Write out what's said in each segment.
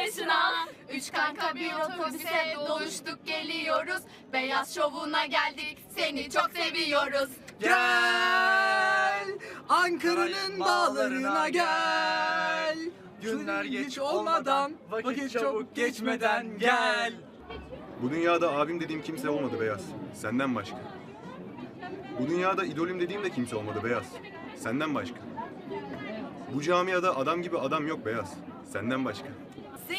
başına Üç kanka bir otobüse doluştuk geliyoruz Beyaz şovuna geldik seni çok seviyoruz Gel Ankara'nın dağlarına gel Günler geç olmadan Vakit çabuk geçmeden gel Bu dünyada abim dediğim kimse olmadı Beyaz. Senden başka. Bu dünyada idolüm dediğim de kimse olmadı Beyaz. Senden başka. Bu camiada adam gibi adam yok Beyaz. Senden başka.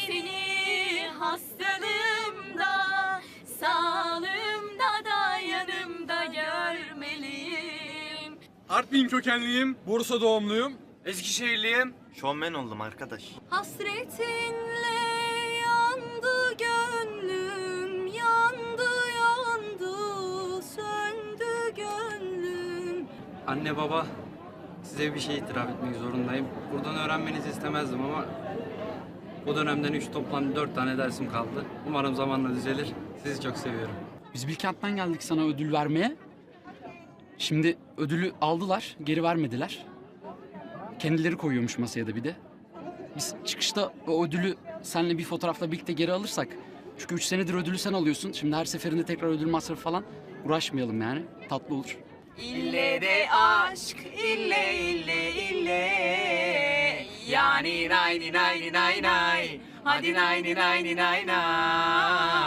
Seni hastalığımda Sağlığımda da yanımda görmeliyim Artvin kökenliyim Bursa doğumluyum Eskişehirliyim. Şovmen oldum arkadaş. Hasretinle yandı gönlüm Yandı yandı söndü gönlüm Anne baba size bir şey itiraf etmek zorundayım. Buradan öğrenmenizi istemezdim ama bu dönemden 3 toplam 4 tane dersim kaldı. Umarım zamanla düzelir. Sizi çok seviyorum. Biz Bilkent'ten geldik sana ödül vermeye. Şimdi ödülü aldılar, geri vermediler. Kendileri koyuyormuş masaya da bir de. Biz çıkışta o ödülü seninle bir fotoğrafla birlikte geri alırsak. Çünkü üç senedir ödülü sen alıyorsun. Şimdi her seferinde tekrar ödül masrafı falan uğraşmayalım yani. Tatlı olur. İlle de aşk ille ille ille Yani nay ni nay ni nay nay Hadi nay ni nay ni nay nay